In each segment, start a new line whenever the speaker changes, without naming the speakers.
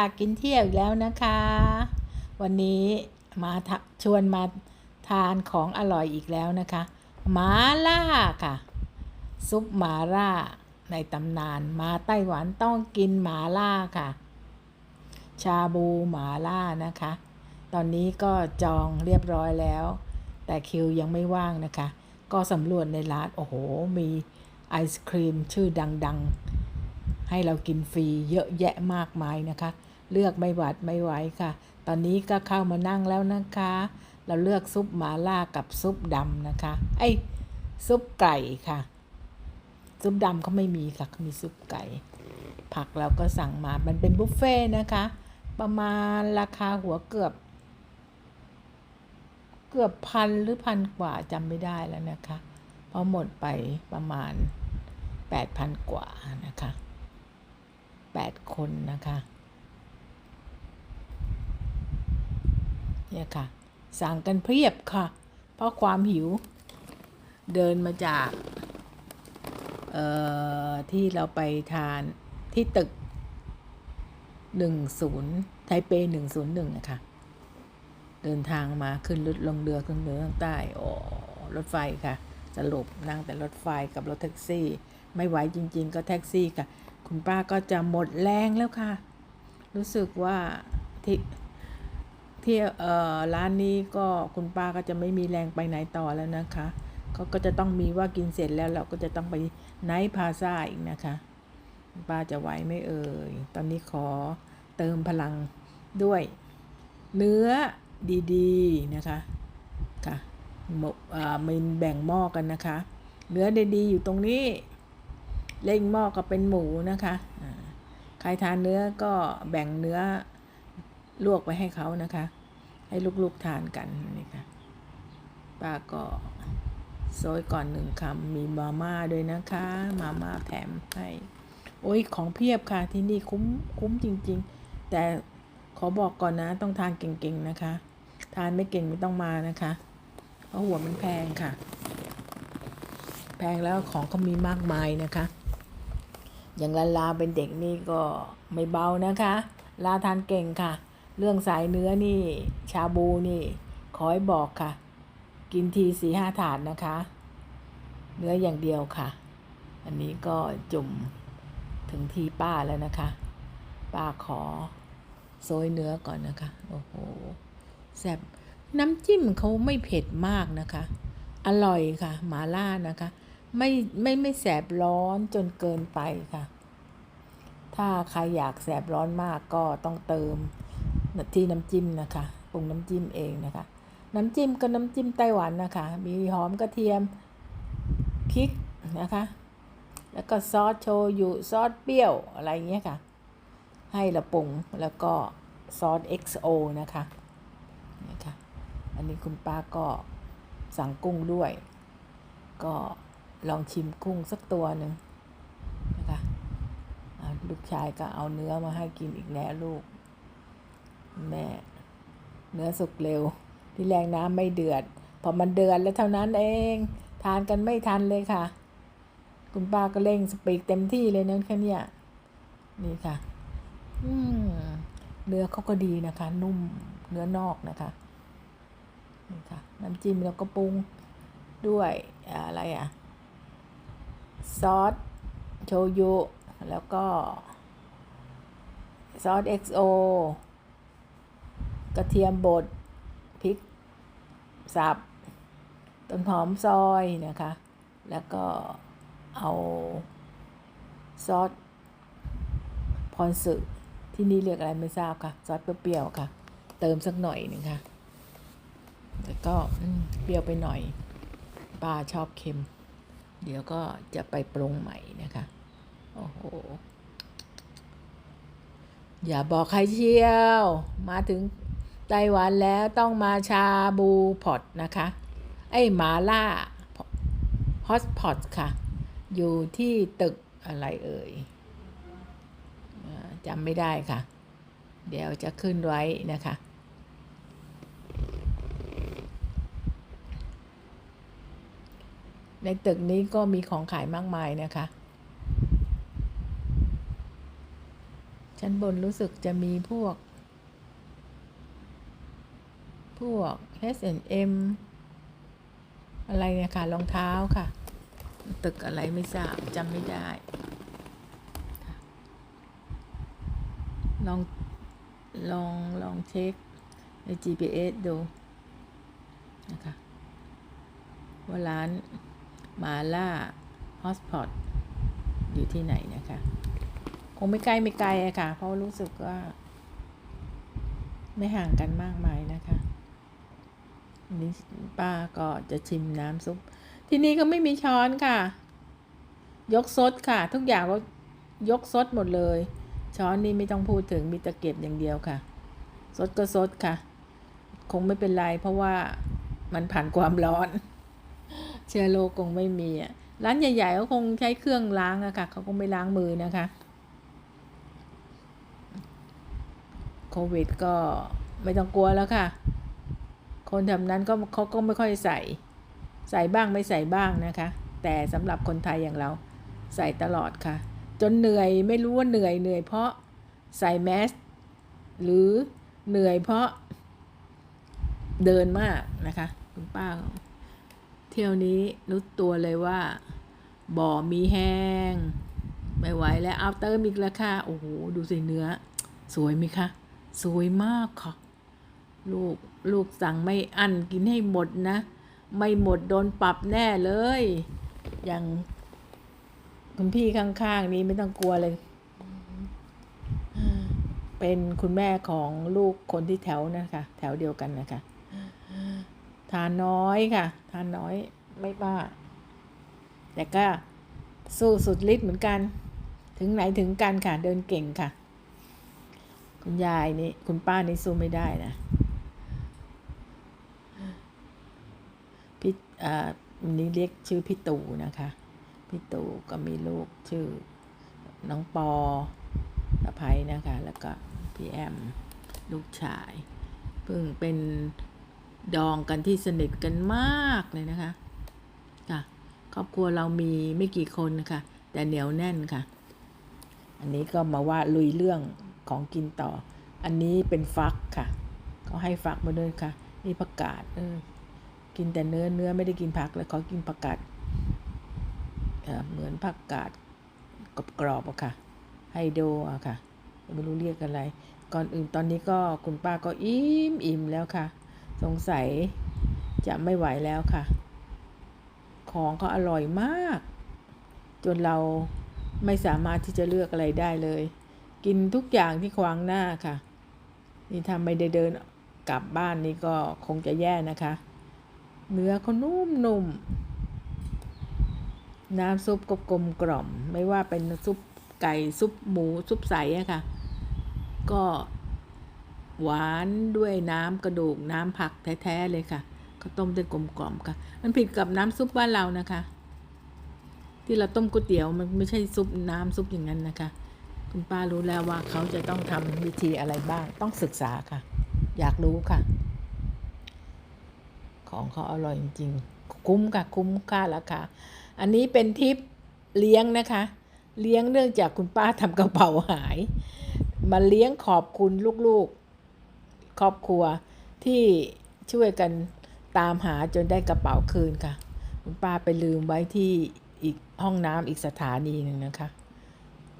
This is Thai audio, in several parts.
ากินเที่ยวอีกแล้วนะคะ วันนี้มาชวนมาทานของอร่อยอีกแล้วนะคะหมาล่าค่ะ ซุปหมาล่าในตำนานมาไต้หวันต้องกินหมาล่าค่ะ ชาบูหมาล่านะคะ ตอนนี้ก็จองเรียบร้อยแล้ว แต่คิวยังไม่ว่างนะคะ ก็สำรวจในร้านโอ้โห มีไอศครีมชื่อดังๆ ให้เรากินฟรีเยอะแยะมากมายนะคะ เลือกไม่หวัดไม่ไหวค่ะ ตอนนี้ก็เข้ามานั่งแล้วนะคะ เราเลือกซุปหมาล่ากับซุปดำนะคะไอ้ยซุปไก่ค่ะ ซุปดำเขาไม่มีค่ะเขามีซุปไก่ ผักเราก็สั่งมามันเป็นบุฟเฟ่ต์นะคะ ประมาณราคาหัวเกือบ เกือบพันหรือพันกว่าจำไม่ได้แล้วนะคะ เพราะหมดไปประมาณ8,000 กว่านะคะ 8 คนนะคะ เนี่ยค่ะ สั่งกันเพียบค่ะ เพราะความหิวเดินมาจาก เอ่อ ที่เราไปทานที่ตึก 10 ไทเป 101 นะคะ เดินทางมาขึ้นรถลงเรือขึ้นเรือข้างใต้โอ้รถไฟค่ะ สรุปนั่งแต่รถไฟกับรถแท็กซี่ ไม่ไหวจริง ๆ ก็แท็กซี่ค่ะ คุณป้าก็จะหมดแรงแล้วค่ะ รู้สึกว่าที่ที่เอ่อร้านนี้ก็คุณป้าก็จะไม่มีแรงไปไหนต่อแล้วนะคะเขาก็จะต้องมีว่ากินเสร็จแล้วเราก็จะต้องไปไนท์พาซาอีกนะคะป้าจะไหวไม่เอ่ย ตอนนี้ขอเติมพลังด้วย เนื้อดีๆนะคะ ค่ะมกอ่ามันแบ่งหม้อกันนะคะ เนื้อดีๆอยู่ตรงนี้ เล่งหม้อก็เป็นหมูนะคะใครทานเนื้อก็แบ่งเนื้อลวกไปให้เขานะคะ ให้ลูกๆทานกันนี่ค่ะป้าก็โซยก่อนหนึ่งคำมีมาม่าด้วยนะคะ มาม่าแถมให้โอ้ยของเพียบค่ะที่นี่คุ้มคุ้มจริง ๆ แต่ขอบอกก่อนนะ ต้องทานเก่งๆนะคะ ทานไม่เก่งไม่ต้องมานะคะ เพราะหัวมันแพงค่ะ แพงแล้วของก็มีมากมายนะคะ อย่างลาลาเป็นเด็กนี่ก็ไม่เบานะคะ ลาทานเก่งค่ะ เรื่องสายเนื้อนี่ชาบูนี่ขอให้บอกค่ะ กินทีสี่ห้าถาดนะคะ เนื้ออย่างเดียวค่ะ อันนี้ก็จุ่มถึงทีป้าแล้วนะคะ ป้าขอโซยเนื้อก่อนนะคะ โอ้โหแซ่บน้ำจิ้มเขาไม่เผ็ดมากนะคะ อร่อยค่ะหมาล่านะคะ ไม่ไม่ไม่แสบร้อนจนเกินไปค่ะ ถ้าใครอยากแสบร้อนมากก็ต้องเติมที่น้ำจิ้มนะคะปรุงน้ำจิ้มเองนะคะ น้ำจิ้มก็น้ำจิ้มไต้หวันนะคะ มีหอมกระเทียมพริกนะคะ แล้วก็ซอสโชยุซอสเปรี้ยวอะไรเงี้ยค่ะ ให้เราปรุงแล้วก็ซอส XO นะคะนี่ค่ะอันนี้คุณป้าก็สั่งกุ้งด้วย ก็ ลองชิมกุ้งสักตัวหนึ่งนะคะลูกชายก็เอาเนื้อมาให้กินอีกแล้วลูก แม่ เนื้อสุกเร็ว ที่แรงน้ำไม่เดือด พอมันเดือดแล้วเท่านั้นเอง ทานกันไม่ทันเลยค่ะ คุณป้าก็เร่งสปีกเต็มที่เลยนั่นแค่เนี้ยนี่ค่ะ อืมเนื้อเขาก็ดีนะคะ นุ่มเนื้อนอกนะคะนี่ค่ะน้ำจิ้มแล้วก็ปรุงด้วยอะไรอะ ซอสโชยุ แล้วก็ ซอส XO กระเทียมบดพริก สับ ต้นหอมซอยนะคะ แล้วก็เอา ซอสพรสึที่นี่เรียกอะไรไม่ทราบค่ะ ซอสเปรี้ยวๆค่ะ เติมสักหน่อยหนึ่งค่ะแต่ก็เปรี้ยวไปหน่อยป้าชอบเค็ม เดี๋ยวก็จะไปปรุงใหม่นะคะ โอ้โห อย่าบอกใครเชียว มาถึงไต้หวันแล้วต้องมาชาบูพอตนะคะ ไอ้มาล่าฮอตพอตค่ะ อยู่ที่ตึกอะไรเอ่ยจำไม่ได้ค่ะ เดี๋ยวจะขึ้นไว้นะคะ ในตึกนี้ก็มีของขายมากมายนะคะ ชั้นบนรู้สึกจะมีพวก พวก H&M อะไรเนี่ยค่ะรองเท้าค่ะ ตึกอะไรไม่ทราบจำไม่ได้ ลอง ลอง ลองเช็คใน GPS ดูนะคะว่าร้าน มาล่าฮอสพอตอยู่ที่ไหนนะคะ คงไม่ใกล้ไม่ไกลอะค่ะ เพราะรู้สึกว่า ไม่ห่างกันมากมายนะคะนนี้ป้าก็จะชิมน้ำซุป ที่นี่ก็ไม่มีช้อนค่ะ ยกซดค่ะ ทุกอย่างก็ยกซดหมดเลย ช้อนนี่ไม่ต้องพูดถึงมีตะเกียบอย่างเดียวค่ะซดก็ซดค่ะ คงไม่เป็นไรเพราะว่ามันผ่านความร้อน เชื้อโรคคงไม่มีอะร้านใหญ่ๆก็คงใช้เครื่องล้างอะค่ะเขาคงไม่ล้างมือนะคะโควิดก็ไม่ต้องกลัวแล้วค่ะ คนแถวนั้นก็เขาก็ไม่ค่อยใส่ ใส่บ้างไม่ใส่บ้างนะคะ แต่สำหรับคนไทยอย่างเราใส่ตลอดค่ะ จนเหนื่อยไม่รู้ว่าเหนื่อยเหนื่อยเพราะใส่แมสหรือเหนื่อยเพราะเดินมากนะคะ คุณป้า เที่ยวนี้รู้ตัวเลยว่า บ่อมีแห้ง ไม่ไหวแล้วเอาเติมอีกแล้วค่ะ โอ้โห ดูสิเนื้อ สวยไหมคะ สวยมากค่ะ ลูก ลูกสั่งไม่อั้นกินให้หมดนะ ไม่หมดโดนปรับแน่เลย อย่างคุณพี่ข้างๆ นี้ไม่ต้องกลัวเลย เป็นคุณแม่ของลูกคนที่แถวนะคะ แถวเดียวกันนะคะ ทานน้อยค่ะ ทานน้อยไม่มาแต่ก็สู้สุดฤทธิ์เหมือนกัน ถึงไหนถึงกันค่ะ เดินเก่งค่ะ คุณยายนี่ คุณป้านี่สู้ไม่ได้นะพี่อ่าวันนี้เรียกชื่อพี่ตู่นะคะ พี่ตู่ก็มีลูกชื่อ น้องปอตะไพนะคะ แล้วก็พี่แอม ลูกชาย เพิ่งเป็น ดองกันที่สนิทกันมากเลยนะคะค่ะครอบครัวเรามีไม่กี่คนนะคะแต่เหนียวแน่นค่ะ อันนี้ก็มาว่าลุยเรื่องของกินต่อ อันนี้เป็นฟักค่ะก็ให้ฟักมาด้วยค่ะนี่ผักกาดเออกินแต่เนื้อเนื้อไม่ได้กินผักเลยขอกินผักกาดเอ่อเหมือนผักกาดกรอบๆอะค่ะ ไฮโดรอะค่ะ ไม่รู้เรียกอะไร ก่อนอื่นตอนนี้ก็คุณป้าก็อิ่มอิ่มแล้วค่ะ สงสัยจะไม่ไหวแล้วค่ะ ของก็อร่อยมาก จนเราไม่สามารถที่จะเลือกอะไรได้เลย กินทุกอย่างที่ขวางหน้าค่ะ นี่ถ้าไม่ได้เดินกลับบ้านนี่ก็คงจะแย่นะคะ เนื้อเขานุ่มนุ่มน้ำซุปก็กลมกล่อม ไม่ว่าเป็นซุปไก่ซุปหมูซุปใสอะค่ะ ก็ หวานด้วยน้ำกระดูกน้ำผักแท้ๆเลยค่ะเขาต้มได้กลมกล่อมค่ะ มันผิดกับน้ำซุปบ้านเรานะคะ ที่เราต้มก๋วยเตี๋ยวมันไม่ใช่ซุปน้ำซุปอย่างนั้นนะคะ คุณป้ารู้แล้วว่าเขาจะต้องทำวิธีอะไรบ้าง ต้องศึกษาค่ะ อยากรู้ค่ะ ของเขาอร่อยจริงๆ คุ้มค่ะ คุ้มค่าราคาอันนี้เป็นทิปเลี้ยงนะคะ เลี้ยงเนื่องจากคุณป้าทำกระเป๋าหาย มาเลี้ยงขอบคุณลูกๆ ครอบครัวที่ช่วยกันตามหาจนได้กระเป๋าคืนค่ะ คุณป้าไปลืมไว้ที่อีกห้องน้ำอีกสถานีหนึ่งนะคะ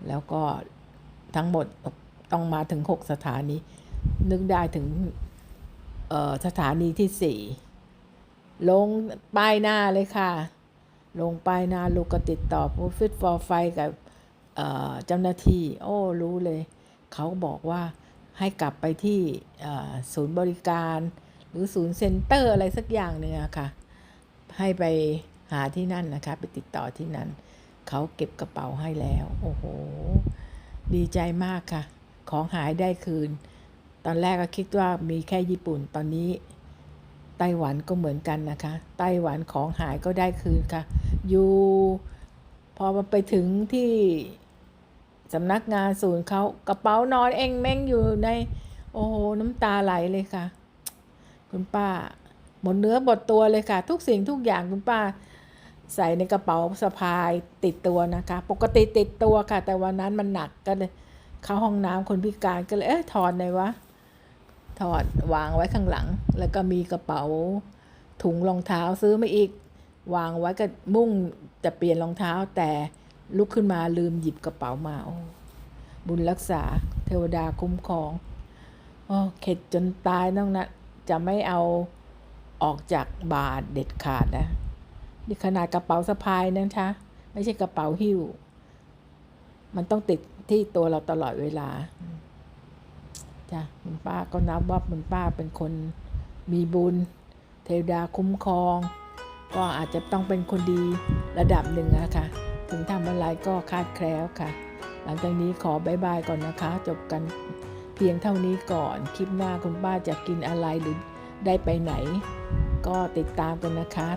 แล้วก็ทั้งหมดต้องมาถึงหกสถานี นึกได้ถึงสถานีที่สี่ลงป้ายหน้าเลยค่ะ ลงป้ายหน้าลูกก็ติดต่อ Profit for f i กับเจ้าหน้าที่ โอ้ รู้เลย เขาบอกว่า ให้กลับไปที่ศูนย์บริการ หรือศูนย์เซ็นเตอร์อะไรสักอย่างหนึ่งอะค่ะ ให้ไปหาที่นั่นนะคะ ไปติดต่อที่นั่น เขาเก็บกระเป๋าให้แล้ว โอ้โห ดีใจมากค่ะ ของหายได้คืน ตอนแรกก็คิดว่ามีแค่ญี่ปุ่น ตอนนี้ไต้หวันก็เหมือนกันนะคะ ไต้หวันของหายก็ได้คืนค่ะ อยู่พอมาไปถึงที่ สำนักงานศูนย์เขากระเป๋านอนเองแม่งอยู่ใน โอ้โหน้ำตาไหลเลยค่ะ คุณป้า หมดเนื้อหมดตัวเลยค่ะ ทุกสิ่งทุกอย่างคุณป้า ใส่ในกระเป๋าสะพายติดตัวนะคะ ปกติติดตัวค่ะ แต่วันนั้นมันหนักก็เลยเข้าห้องน้ำคนพิการก็เลยเอ๊ะถอดหนวะถอดวางไว้ข้างหลัง แล้วก็มีกระเป๋าถุงรองเท้าซื้อมาอีก วางไว้ก็มุ่งจะเปลี่ยนรองเท้าแต่ ลุกขึ้นมาลืมหยิบกระเป๋ามาโอ้บุญรักษา เทวดาคุ้มครองโอ้เข็ดจนตายน้องนะจะไม่เอาออกจากบาทเด็ดขาดนะนี่ขนาดกระเป๋าสะพายนะคะไม่ใช่กระเป๋าหิ้ว มันต้องติดที่ตัวเราตลอดเวลาจ้ะคุณป้าก็นับว่าคุณป้าเป็นคนมีบุญ เทวดาคุ้มครอง ก็อาจจะต้องเป็นคนดีระดับหนึ่งอะค่ะ ถึงทำอะไรก็คาดแคล้วค่ะ หลังจากนี้ขอบายบายก่อนนะคะ จบกันเพียงเท่านี้ก่อน คลิปหน้าคุณป้าจะกินอะไรหรือได้ไปไหน ก็ติดตามกันนะคะ